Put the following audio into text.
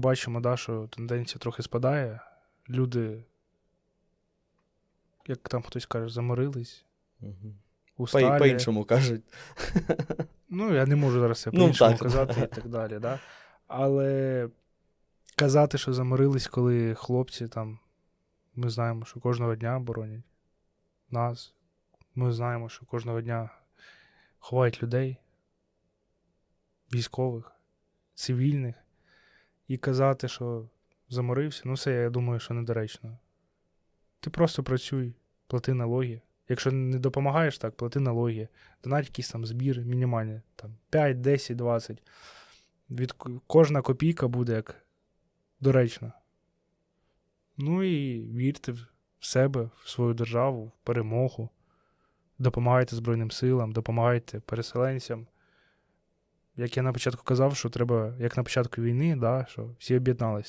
Бачимо, да, що тенденція трохи спадає. Люди, як там хтось каже, заморились, усталі. По- По-іншому кажуть. Ну, я не можу зараз це Ну, по-іншому так. казати і так далі. Да? Але казати, що заморились, коли хлопці там, ми знаємо, що кожного дня боронять нас. Ми знаємо, що кожного дня ховають людей, військових, цивільних. І казати, що заморився, ну це я думаю, що недоречно. Ти просто працюй, плати налоги. Якщо не допомагаєш, так, плати налоги. Донать якийсь там збір мінімальний, там 5, 10, 20. Від кожна копійка буде як доречна. Ну і вірте в в себе, в свою державу, в перемогу. Допомагайте Збройним силам, допомагайте переселенцям. Як я на початку казав, що треба, як на початку війни, да, що всі об'єднались.